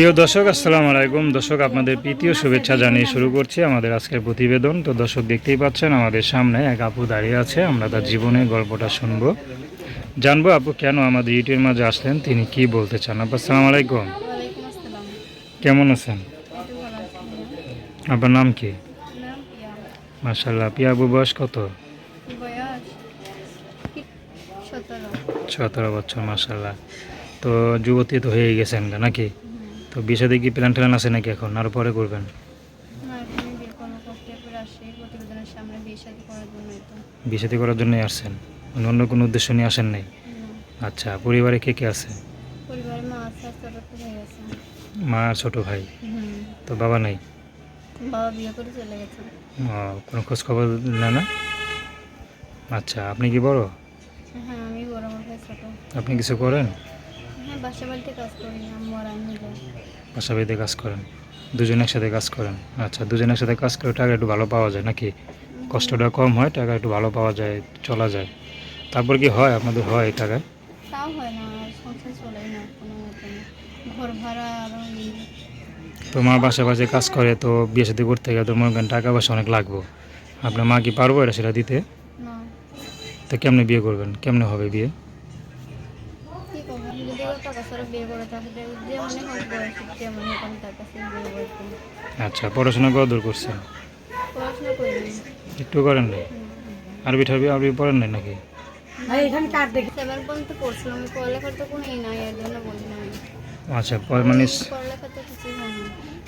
প্রিয় দর্শক আসসালামু আলাইকুম। দর্শক আপনাদের প্রীতীয় শুভেচ্ছা জানিয়ে শুরু করছি আমাদের আজকের প্রতিবেদন। তো দর্শক দেখতেই পাচ্ছেন আমাদের সামনে এক আপু দাঁড়িয়ে আছে। আমরা তার জীবনের গল্পটা শুনব। জানব আপু কেন আমাদের ইউটিউবের মাঝে আসলেন? তিনি কি বলতে চান? আপু আসসালামু আলাইকুম। কেমন আছেন। আপনার নাম কি? নাম পিয়া আপু বয়স কত? সতেরো। বছর মার্শাল্লাহ তো যুবতী তো হয়ে গেছেন নাকি। তো বিয়ে সাথে কি প্ল্যান ট্যান আছে নাকি এখন? আর পরে করবেন। বিয়ে করার জন্যই সাথে করার জন্যই আসছেন? মানে অন্য কোনো উদ্দেশ্য নিয়ে আসেন নাই? আচ্ছা পরিবারে কে কে আছে? মা আর ছোট ভাই তো বাবা নাই? বাবা বিয়ে করে চলে গেছে। ও, কোনো খোঁজ খবর না না? আচ্ছা আপনি কি বড়? হ্যাঁ আমি বড় আমার ভাই ছোট। আপনি কিছু করেন? বাসা বাড়িতে কাজ মিলে বাসা বাড়িতে কাজ করেন? দুজন একসাথে কাজ করেন? আচ্ছা দুজন একসাথে কাজ করে টাকা একটু ভালো পাওয়া যায় নাকি? কষ্টটা কম হয় টাকা একটু ভালো পাওয়া যায় চলা যায়। তারপর কি হয়? আপনাদের হয় এই টাকায়? তাও হয় না আর সংসার চলে না কোনো মতন ঘর ভাড়া আরও তো মা বাসা বাসে কাজ করে তো বিয়ে সাথে করতে গেলে তো মনে করেন টাকা পয়সা অনেক লাগবো। আপনার মা কি পারব এটা সেটা দিতে? তো কেমনে বিয়ে করবেন? কেমনে হবে বিয়ে? আচ্ছা পড়াশোনা কত দূর করছেন একটু করেন নাই? আরবি ঠারবি আরবি পড়েন নাই নাকি? আচ্ছা মানে হয়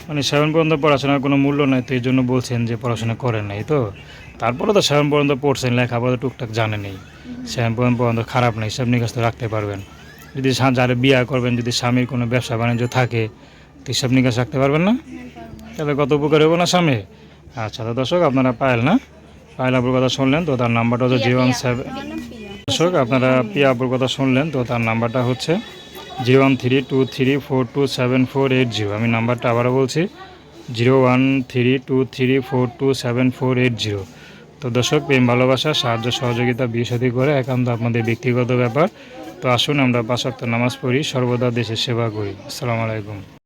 মানে সেভেন পর্যন্ত পড়াশোনার কোনো মূল্য নাই তো এই জন্য বলছেন যে পড়াশোনা করেন নাই তো? তারপরে তো সেভেন পর্যন্ত পড়ছেন লেখাপড়া টুকটাক জানে নেই সেভেন পর্যন্ত পর্যন্ত খারাপ নেই সব নিকাশ তো রাখতে পারবেন। যদি যারা বিয়া করবেন যদি স্বামীর কোনো ব্যবসা বাণিজ্য থাকে তো সব নিকাশ রাখতে পারবেন না? তাহলে কত উপকার হব না স্বামী? আচ্ছা তো দর্শক আপনারা পায়েল না? পায়েল আপুর কথা শুনলেন তো তার নাম্বারটা হচ্ছে জিরো ওয়ান সেভেন দর্শক আপনারা পিয়া আপুর কথা শুনলেন তো তার নাম্বারটা হচ্ছে zero one three two three four two seven four eight zero. আমি নাম্বারটা আবারও বলছি zero one three two three four two seven four eight zero. তো দর্শক প্রেম ভালোবাসা সাহায্য সহযোগিতা সাথী করে একান্ত আপনাদের ব্যক্তিগত ব্যাপার। তো আসুন আমরা পাঁচ নামাজ পড়ি সর্বদা দেশের সেবা করি। আসসালামু আলাইকুম।